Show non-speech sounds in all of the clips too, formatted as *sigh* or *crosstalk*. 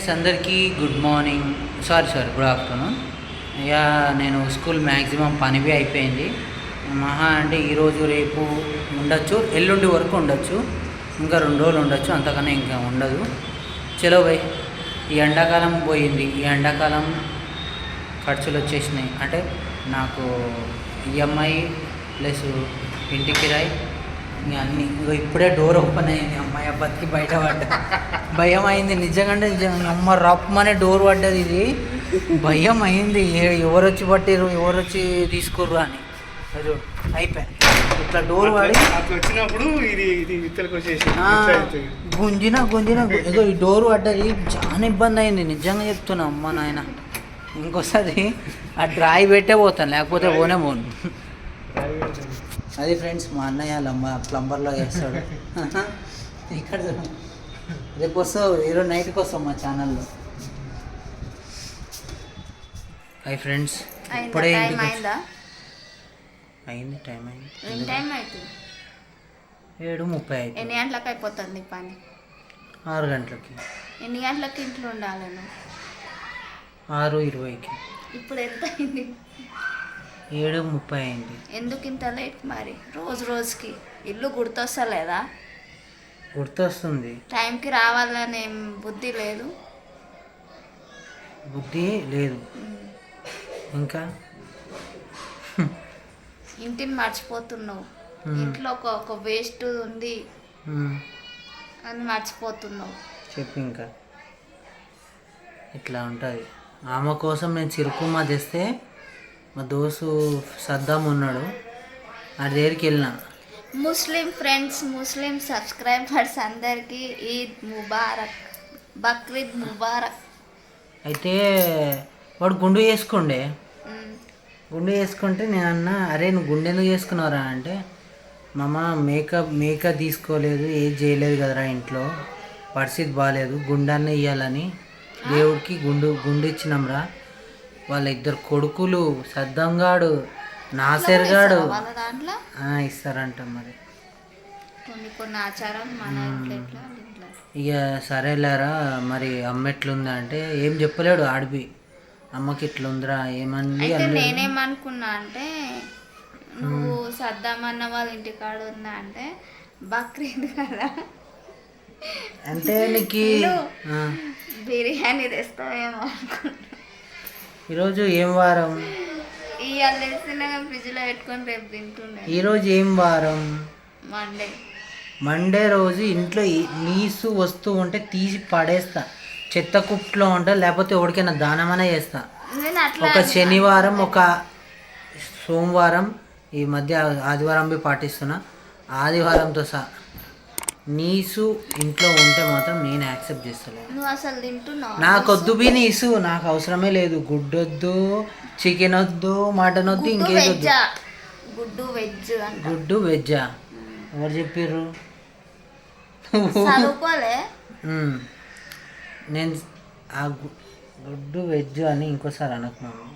Friends అందరికీ good morning. Sorry sorry good afternoon. అయ్యా నేను స్కూల్ మ్యాక్సిమం పనివి అయిపోయింది. మహా అంటే ఈరోజు రేపు ఉండొచ్చు ఎల్లుండి వరకు ఉండొచ్చు. ఇంకా రెండు రోజులు ఉండొచ్చు అంతకన్నా ఇంకా ఉండదు. చలో భయ్ ఈ ఎండాకాలం పోయింది. ఈ ఎండాకాలం ఖర్చులు వచ్చేసినాయి. అంటే నాకు ఈఎంఐ ప్లస్ ఇంటి కిరాయి ఇక అన్నీ ఇగో ఇప్పుడే డోర్ ఓపెన్ అయింది. అమ్మాయి అబ్బాయికి బయట పడ్డ భయం అయింది నిజంగా. నిజంగా అమ్మ రప్పమనే డోర్ పడ్డది ఇది. భయం అయింది ఎవరు వచ్చి పట్టిరు ఎవరు వచ్చి తీసుకుర్రు అని. అది అయిపోయింది. ఇట్లా డోర్ అట్లా వచ్చినప్పుడు ఇది. గుంజిన గుంజిన. ఇగో ఈ డోర్ పడ్డది. చాలా ఇబ్బంది అయింది. నిజంగా చెప్తున్నా అమ్మ నాయన. ఇంకోసారి ఆ డ్రాయి పెట్టే పోతాను. లేకపోతే పోనే పోను. అది ఫ్రెండ్స్ మా అన్నయ్య లమ్మ ప్లంబర్లో చేస్తాడు. *laughs* ఇక్కడ. రేపు వస్తావు ఈరోజు నైట్కి వస్తాం మా ఛానల్లో హాయ్ ఫ్రెండ్స్ ఇప్పుడే అయిందా? టైం అయింది. టైం అవుతుంది ఏడు ముప్పై ఎన్ని అయిపోయింది గంటలకు అయిపోతుంది పని? ఆరు గంటలకి. ఎన్ని గంటలకు ఇంట్లో ఉండాలి ఆరు ఇరవైకి. ఇప్పుడు ఎంత అయింది? ఏడు ముప్పై అయింది ఎందుకు ఇంత లేట్ మరి? రోజు రోజుకి. ఇల్లు గుర్తొస్తలేదా? గుర్తొస్తుంది. టైంకి రావాలని బుద్ధి లేదు. బుద్ధి లేదు. ఇంకా? *laughs* ఇంటిని మర్చిపోతున్నావు. ఇంట్లో ఒక ఒక వేస్ట్ ఉంది. అని మర్చిపోతున్నావు. చెప్పు ఇంకా. ఇట్లా ఉంటుంది. ఆమె కోసం నేను చిరుకుమ్మ తెస్తే మా దోస్తు సద్దాం ఉన్నాడు. ఆ దగ్గరికి వెళ్ళిన. ముస్లిం ఫ్రెండ్స్ ముస్లిం సబ్స్క్రైబర్స్ అందరికీ ఈద్ ముబారక్ బక్రీద్ ముబారక్. అయితే వాడు గుండు చేసుకుండే. గుండు చేసుకుంటే నేను అన్నా అరే నువ్వు గుండె ఎందుకు చేసుకున్నావురా? అంటే మామ మేకప్ మేకప్ తీసుకోలేదు ఏది చేయలేదు కదరా ఇంట్లో. పరిస్థితి బాగాలేదు గుండాన్ని ఇవ్వాలని దేవుడికి గుండు గుండు ఇచ్చినాంరా. వాళ్ళ ఇద్దరు కొడుకులు సద్దంగాడు నాసెర్గాడు. వాళ్ళ దాంట్లో? ఇస్తారంట మరి. కొన్ని కొన్ని ఆచారాలు మన ఇంట్లో ఎట్లా వాళ్ళ ఇంట్లో ఇక సరేలేరా మరి అమ్మ ఎట్లుందా అంటే ఏం చెప్పలేడు ఆడిపి అమ్మకి ఇట్లుందిరా ఏమంది అయితే. నేనేమనుకున్నా అంటే నువ్వు సద్దామన్న వాళ్ళ ఇంటికాడ ఉందా అంటే బక్రీద్ కదా. అంటే నీకు ఆ, బిర్యానీ తెస్తావేమో అనుకున్నా ఈరోజు ఏం వారం? ఈరోజు ఏం వారం? మండే. మండే రోజు ఇంట్లో నీసు వస్తువు ఉంటే తీసి పడేస్తా. చెత్త కుట్లో ఉంటే లేకపోతే ఎవరికైనా దానమనే చేస్తా. ఒక శనివారం ఒక సోమవారం ఈ మధ్య ఆదివారం బి పాటిస్తున్నా. ఆదివారంతో సహా నీసు ఇంట్లో ఉంటే మాత్రం నేను యాక్సెప్ట్ చేస్తలేను నువ్వు అసలు తింటున్నావు? నాకు వద్దు బి నీసు నాకు అవసరమే లేదు. గుడ్డు వద్దు చికెన్ వద్దు మటన్ వద్దు గుడ్డు ఇంకేది వెజ్ వద్దు గుడ్డు వెజ్ అంట. గుడ్డు వెజ్జా? ఎవరు చెప్పారు చదువుకోలే? మ్మ్. నేను ఆ గు- గుడ్డు వెజ్ అని ఇంకోసారి అనకు మమ్మీ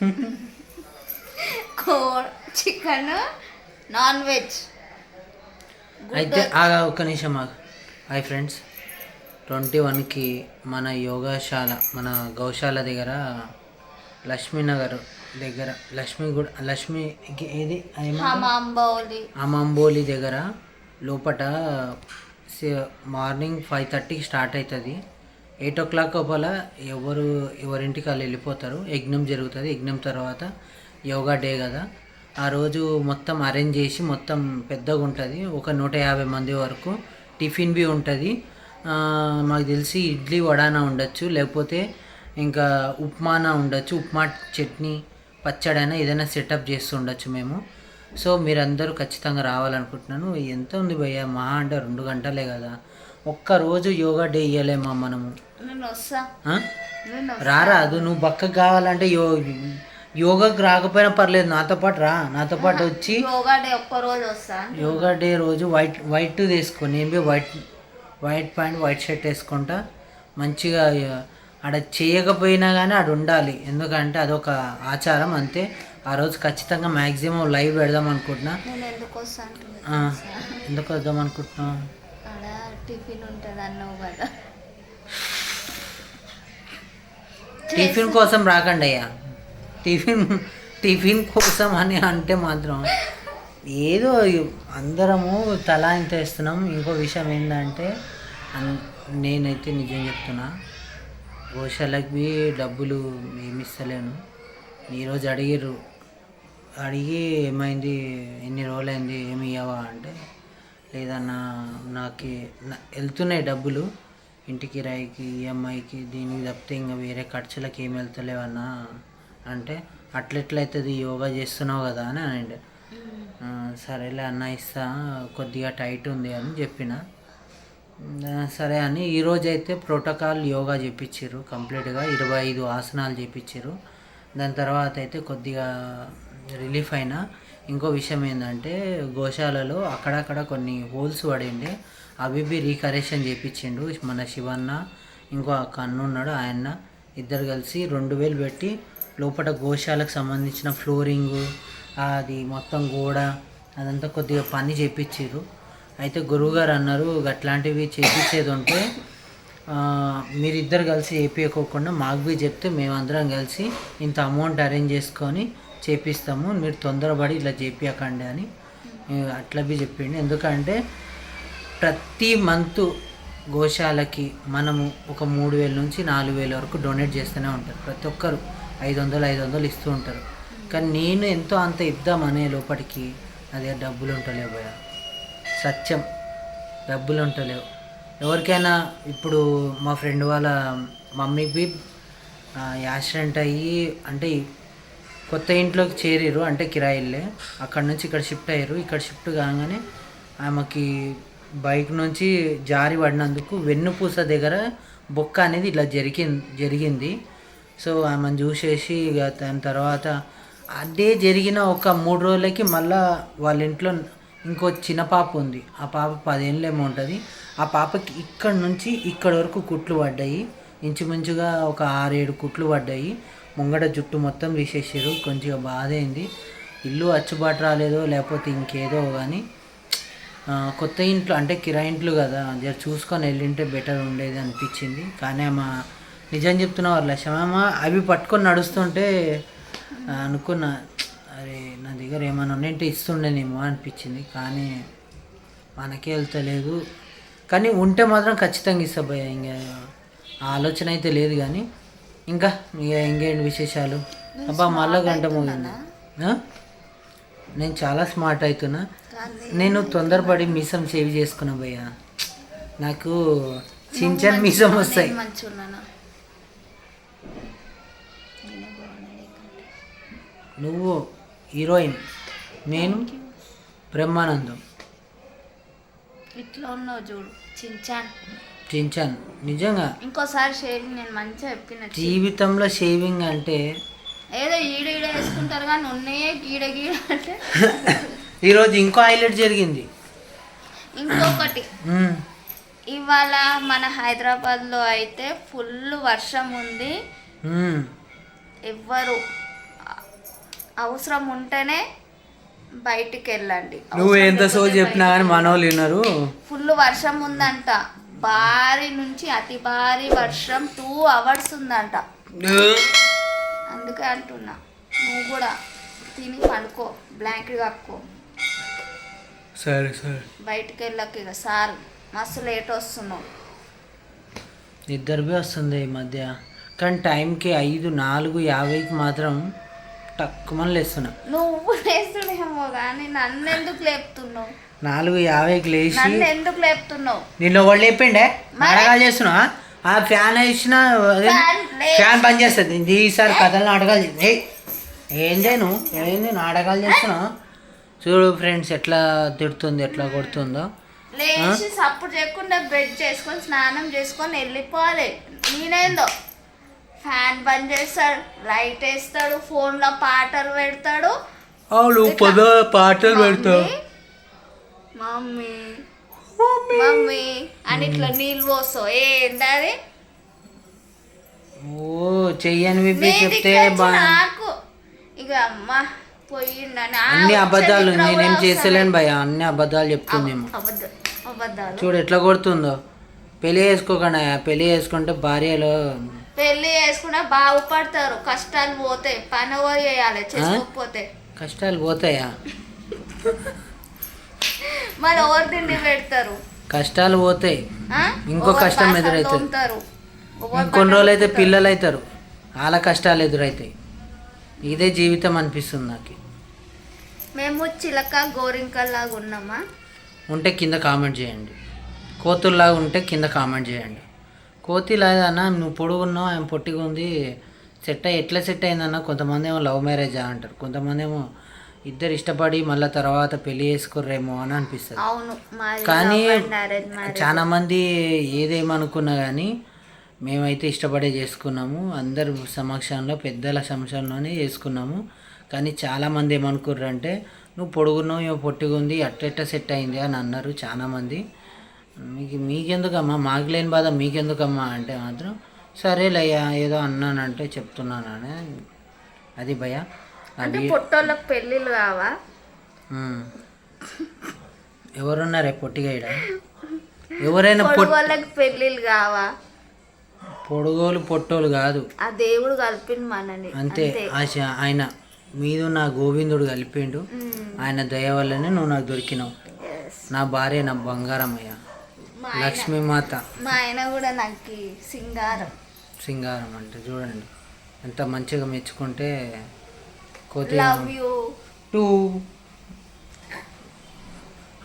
*laughs* కో చికెన్ నాన్ వెజ్. అయితే ఆగా ఒక్క నిమిషం ఆగు. హాయ్ ఫ్రెండ్స్ ట్వంటీ వన్కి మన యోగాశాల మన గౌశాల దగ్గర లక్ష్మీనగర్ దగ్గర లక్ష్మీ గుడ్ లక్ష్మీ ఏది అమంబోలి దగ్గర లోపట మార్నింగ్ ఫైవ్ థర్టీకి స్టార్ట్ అవుతుంది. ఎయిట్ ఓ క్లాక్ లోపల ఎవరు ఎవరింటికి వాళ్ళు వెళ్ళిపోతారు. యజ్ఞం జరుగుతుంది. యజ్ఞం తర్వాత యోగా డే కదా. ఆ రోజు మొత్తం అరేంజ్ చేసి మొత్తం పెద్దగా ఉంటుంది. ఒక నూట యాభై మంది వరకు టిఫిన్ బి ఉంటుంది. మాకు తెలిసి ఇడ్లీ వడానా ఉండొచ్చు లేకపోతే ఇంకా ఉప్మానా ఉండొచ్చు ఉప్మా చట్నీ పచ్చడైనా ఏదైనా సెటప్ చేస్తూ ఉండొచ్చు మేము. సో మీరందరూ ఖచ్చితంగా రావాలనుకుంటున్నాను. ఎంత ఉంది భయ్య? మహా అంటే రెండు గంటలే కదా. ఒక్క రోజు యోగా డే ఇయ్యలేమా మనము. రారాదు నువ్వు బక్కకు కావాలంటే యో యోగాకి రాకపోయినా పర్లేదు నాతో పాటు రా నాతో పాటు వచ్చి యోగా డే ఒక్క రోజు వస్తా యోగా డే రోజు వైట్ వైట్ తీసుకొని ఏమి white white pant white shirt వేసుకుంటా. మంచిగా ఆడ చేయకపోయినా కానీ ఆడ ఉండాలి. ఎందుకంటే అదొక ఆచారం అంతే. ఆ రోజు ఖచ్చితంగా మ్యాక్సిమం లైవ్ పెడదాం అనుకుంటున్నా. నేను ఎందుకు వద్దాం అనుకుంటున్నాం ఆడ టిఫిన్ ఉంటుంది అన్నావు కదా. టిఫిన్ కోసం రాకండి అయ్యా టిఫిన్ టిఫిన్ కోసం అని అంటే మాత్రం ఏదో అందరము తలా ఇస్తున్నాం ఇంకో విషయం ఏంటంటే అన్- నేనైతే నిజం చెప్తున్నా గోశాలకి డబ్బులు ఏమి ఇస్తలేను. ఈరోజు అడిగిర్రు అడిగి ఏమైంది ఎన్ని రోజులైంది ఏమి ఇవ్వవా అంటే లేదన్నా నాకు వెళ్తున్నాయి డబ్బులు ఇంటికి రాయికి ఈఎంఐకి దీనికి తప్పితే ఇంకా వేరే ఖర్చులకి ఏమి వెళ్తలేవన్నా అంటే అట్లెట్లయితుంది యోగా చేస్తున్నావు కదా అని అనండి. సరేలే అన్న ఇస్తా కొద్దిగా టైట్ ఉంది అని చెప్పిన. సరే అని ఈరోజు అయితే ప్రోటోకాల్ యోగా చెప్పించారు కంప్లీట్గా ఇరవై ఐదు ఆసనాలు చేపించారు దాని తర్వాత అయితే కొద్దిగా రిలీఫ్ అయినా. ఇంకో విషయం ఏంటంటే గోశాలలో అక్కడక్కడ కొన్ని హోల్స్ పడిండే అవి బి రీకరెక్షన్ చేయించిండు మన శివన్న ఇంకో అక్క అన్న ఉన్నాడు ఆయన ఇద్దరు కలిసి రెండు వేలు పెట్టి లోపల గోశాలకు సంబంధించిన ఫ్లోరింగు అది మొత్తం గోడ అదంతా కొద్దిగా పని చేపించారు అయితే గురువుగారు అన్నారు అట్లాంటివి చేపించేది ఉంటే మీరిద్దరు కలిసి చేపించుకోకుండా మాకు బి చెప్తే మేమందరం కలిసి ఇంత అమౌంట్ అరేంజ్ చేసుకొని చేపిస్తాము మీరు తొందరపడి ఇట్లా చేపించకండి అని అట్లా బి చెప్పిండు. ఎందుకంటే ప్రతి మంత్ గోశాలకి మనము ఒక మూడు వేల నుంచి నాలుగు వేల వరకు డొనేట్ చేస్తూనే ఉంటారు ప్రతి ఒక్కరు. ఐదు వందలు ఐదు వందలు ఇస్తూ ఉంటారు. కానీ నేను ఎంతో అంత ఇద్దామనే లోపలికి అది డబ్బులు ఉంటలేవు భయ సత్యం. డబ్బులు ఉంటలేవు ఎవరికైనా ఇప్పుడు మా ఫ్రెండ్ వాళ్ళ మమ్మీకి యాక్సిడెంట్ అయ్యి అంటే కొత్త ఇంట్లోకి చేరిరు అంటే కిరాయిల్లే. అక్కడ నుంచి ఇక్కడ షిఫ్ట్ అయ్యారు. ఇక్కడ షిఫ్ట్ కాగానే ఆమెకి బైక్ నుంచి జారి పడినందుకు వెన్నుపూస దగ్గర బొక్క అనేది ఇలా జరిగింది జరిగింది. సో ఆమెను చూసేసి ఇక దాని తర్వాత అదే జరిగిన ఒక మూడు రోజులకి మళ్ళా వాళ్ళ ఇంట్లో ఇంకో చిన్న పాప ఉంది. ఆ పాప పదేళ్ళేమో ఉంటుంది. ఆ పాపకి ఇక్కడ నుంచి ఇక్కడ వరకు కుట్లు పడ్డాయి. ఇంచుమించుగా ఒక ఆరేడు కుట్లు పడ్డాయి. ముంగట జుట్టు మొత్తం తీసేసారు కొంచెం బాధ అయింది ఇల్లు అచ్చుబాటు రాలేదో లేకపోతే ఇంకేదో కానీ కొత్త ఇంట్లో అంటే కిరాయి ఇంట్లు కదా. జర చూసుకొని వెళ్ళింటే బెటర్ ఉండేది అనిపించింది. కానీ ఆమె నిజం చెప్తున్నా వాళ్ళ లక్ష్యమేమ అవి పట్టుకొని నడుస్తుంటే అనుకున్నా అరే నా దగ్గర ఏమైనా ఉన్నంటే ఇస్తుండేనేమో అనిపించింది. కానీ మనకే వెళ్తలేదు. కానీ ఉంటే మాత్రం ఖచ్చితంగా ఇస్తా భయ్య. ఇంకా ఆలోచన అయితే లేదు కానీ. ఇంకా ఇక ఇంకేంటి విశేషాలు? అబ్బా మళ్ళా గంట ముగింది? నేను చాలా స్మార్ట్ అవుతున్నా నేను తొందరపడి మీసం సేవ్ చేసుకున్నా భయ్య. నాకు చించన్ మీసం వస్తాయి మంచిగా ఉన్నాను నువ్వు హీరోయిన్. నేను బ్రహ్మానందం. ఇట్లా ఉన్నావు చూడు చించాన్. చించాన్. నిజంగా ఇంకోసారి షేవింగ్ నేను మంచిగా చెప్పిన జీవితంలో షేవింగ్ అంటే ఏదో ఈడ ఈడ వేసుకుంటారు కానీ ఉన్నాయే గీడ గీడ అంటే. *laughs* ఈరోజు ఇంకో హైలైట్ జరిగింది. ఇంకొకటి. ఇవాళ మన హైదరాబాద్లో అయితే ఫుల్ వర్షం ఉంది. ఎవ్వరు అవసరం ఉంటేనే బయటికి వెళ్ళండి నువ్వు ఎంత సో చెప్పినా కానీ మనోళ్ళు విన్నారు ఫుల్ వర్షం ఉందంట. భారీ నుంచి అతి భారీ వర్షం టూ అవర్స్ ఉందంట. అందుకే అంటున్నా. నువ్వు కూడా తిని పడుకో బ్లాంకెట్ కప్పుకో. సరే సరే. బయటికి వెళ్ళక ఇక సార్. మస్తు లేట్ వస్తున్నావు. ఇద్దరు వస్తుంది ఈ మధ్య. కానీ టైంకి ఐదు నాలుగు యాభైకి మాత్రం తక్కువని లేస్తున్నా. నువ్వు లేస్తున్నావేమో కానీ నన్ను ఎందుకు లేపుతున్నావు? నాలుగు యాభైకి లేచి నన్ను ఎందుకు లేపుతున్నావు? నిన్ను వాళ్ళు లేపిండే? నాటకాలు చేస్తున్నా? ఆ ఫ్యాన్ వేసిన ఫ్యాన్ బంద్ చేస్తుంది. ఈసారి కథలు నాటకాలు ఏం చేయను? ఏంది నాటకాలు చేస్తున్నా? చూడు ఫ్రెండ్స్ ఎట్లా తిడుతుంది ఎట్లా కొడుతుందో. లేచి సప్పుడు చేయకుండా బెడ్ చేసుకొని స్నానం చేసుకొని వెళ్ళిపోవాలి. నేనేందో? ఫ్యాన్ బంద్ చేస్తాడు లైట్ వేస్తాడు ఫోన్లో పాటలు పెడతాడు. అవును పద పాటలు పెడతావు. Mummy mummy. అని ఇట్లా నీళ్ళు పోస్తావు. ఏంది అది? ఓ చెయ్యని విప్పి చెప్తే నాకు ఇక అమ్మ పోయిండని అన్ని అబద్ధాలు నేనేం కూడా చేస్తలేను భయ అన్ని అబద్ధాలు. చెప్తుందేమో అబద్ధ- అబద్ధాలు. చూడు ఎట్లా కొడుతుందో. పెళ్ళి చేసుకోకుండా పెళ్ళి చేసుకుంటే భార్యలో పెళ్ళి చేసుకున్నా బాగుపడతారు. కష్టాలు పోతాయి పని ఎవరు చేయాలి చేసుకోకపోతే. కష్టాలు పోతాయా? మరి ఎవరు తిండి పెడతారు? కష్టాలు పోతాయి? ఇంకో కష్టం ఎదురవుతుంది. ఇంకొన్ని రోజులు అయితే పిల్లలు అవుతారు వాళ్ళ కష్టాలు ఎదురవుతాయి ఇదే జీవితం అనిపిస్తుంది నాకు. మేము చిలక గోరింకల్లాగా ఉన్నామా? ఉంటే కింద కామెంట్ చేయండి. కోతుల్లాగా ఉంటే కింద కామెంట్ చేయండి. కోతి లేదన్నా నువ్వు పొడుగున్నావు ఆయన పొట్టిగా ఉంది. సెట్ అయ్యి ఎట్లా సెట్ అయిందన్న కొంతమంది ఏమో లవ్ మ్యారేజ్ అంటారు. కొంతమంది ఏమో ఇద్దరు ఇష్టపడి మళ్ళీ తర్వాత పెళ్ళి చేసుకోర్రేమో అని అనిపిస్తుంది. కానీ చాలా మంది ఏదేమనుకున్నా కానీ మేమైతే ఇష్టపడే చేసుకున్నాము. అందరు సమక్షంలో పెద్దల సమక్షంలోనే చేసుకున్నాము. కానీ చాలామంది ఏమనుకుర్రు అంటే నువ్వు పొడుగున్నావు ఏమో పొట్టిగా ఉంది అట్టెట్ట సెట్ అయింది? అని అన్నారు చాలామంది మీకు మీకెందుకమ్మా? మాకు లేని బాధ మీకెందుకమ్మా అంటే మాత్రం సరేలయ్యా ఏదో అన్నానంటే చెప్తున్నానని అది భయ. అంటే పొట్టోళ్ళకి పెళ్ళిళ్ళు కావా? ఎవరున్నారే పొట్టిగా ఈడ? ఎవరైనా పొట్టి పొడుగు వాళ్ళకి పెళ్ళిళ్ళు కావా? పొడుగోలు పొట్టోలు కాదు. ఆ దేవుడు కలిపింది మనని. అంతే. ఆశ ఆయన మీద నా గోవిందుడు కలిపిండు. ఆయన దయ వల్లనే నువ్వు నాకు దొరికినావు. నా భార్య నా బంగారం అయ్యా మా ఆయన లక్ష్మీమాత. మా ఆయన కూడా నాకు సింగారం. సింగారం అంటే చూడండి ఎంత మంచిగా మెచ్చుకుంటే కోతి లవ్ యూ టూ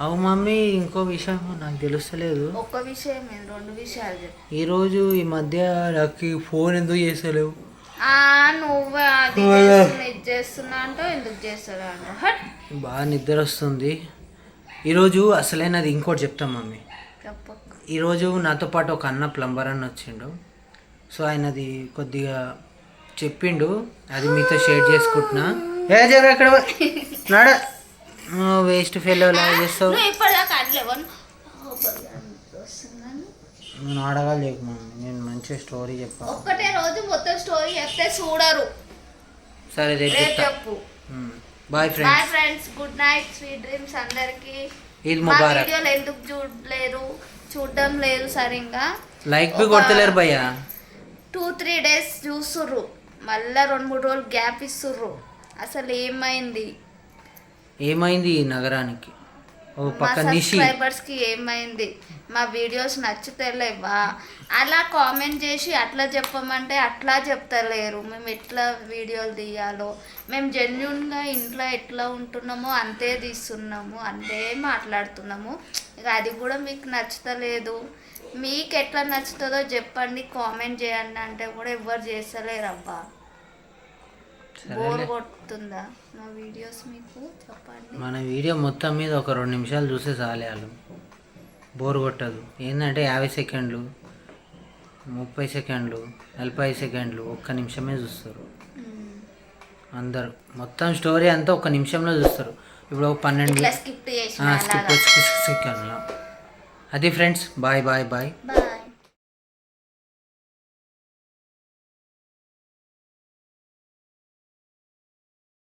అవు మమ్మీ ఇంకో విషయం నాకు తెలుస్తలేదు. ఒక్క విషయం రెండు విషయాలు చెప్పు. ఈరోజు ఈ మధ్య నాకు ఫోన్ ఎందుకు చేస్తలేవు? నువ్వు అది చేస్తున్నా అంటూ ఎందుకు బాగా నిద్ర వస్తుంది. ఈరోజు అసలైనది ఇంకోటి చెప్తాం మమ్మీ. ఈరోజు నాతో పాటు ఒక అన్న ప్లంబర్ అన్న వచ్చిండు. సో ఆయనది కొద్దిగా చెప్పిండు. అది మీతో షేర్ చేసుకుంటున్నా. ఏ జర అక్కడ నాడ. వేస్ట్ ఫెయిల్ చేస్తావు. నేను ఆడగాలి నేను మంచిగా స్టోరీ చెప్పా. ఒక్కటే రోజు మొత్తం స్టోరీ చెప్తే చూడరు. సరే రేపు చెప్పు. Bye bye friends friends good night sweet dreams అందరికి. ఈద్ ముబారక్. వీడియోలు ఎందుకు చూడలేరు చూడడం లేదు సరిగ్గా. లైక్ బి కొడతలేరు భయ్యా. టూ త్రీ డేస్ చూస్తుర్రు. మళ్ళా రెండు మూడు రోజులు గ్యాప్ ఇస్తుర్రు. అసలు ఏమైంది? ఏమైంది ఈ నగరానికి? ఓ మా పక్క నిషి. కి ఏమైంది? మా వీడియోస్ నచ్చుతలేవా? అలా కామెంట్ చేసి అట్లా చెప్పమంటే అట్లా చెప్తలేరు. మేము ఎట్లా వీడియోలు తీయాలో? మేము జెన్యున్గా ఇంట్లో ఎట్లా ఉంటున్నామో అంతే తీస్తున్నాము అంతే మాట్లాడుతున్నాము. ఇక అది కూడా మీకు నచ్చుతలేదు. మీకు ఎట్లా నచ్చుతుందో చెప్పండి కామెంట్ చేయండి అంటే కూడా ఎవరు చేస్తలేరు అబ్బా. బోర్ సరేలే కొడుతుందా మా వీడియోస్ మీకు చెప్పండి మన వీడియో మొత్తం మీద ఒక రెండు నిమిషాలు చూస్తే చాలే వాళ్ళు బోర్ కొట్టదు ఏంటంటే యాభై సెకండ్లు ముప్పై సెకండ్లు నలభై సెకండ్లు ఒక్క నిమిషమే చూస్తారు. అందరూ మొత్తం స్టోరీ అంతా ఒక నిమిషంలో చూస్తారు ఇప్పుడు ఒక పన్నెండు స్కిప్ స్కిప్ సెకండ్లో అది ఫ్రెండ్స్ బాయ్ బాయ్ బాయ్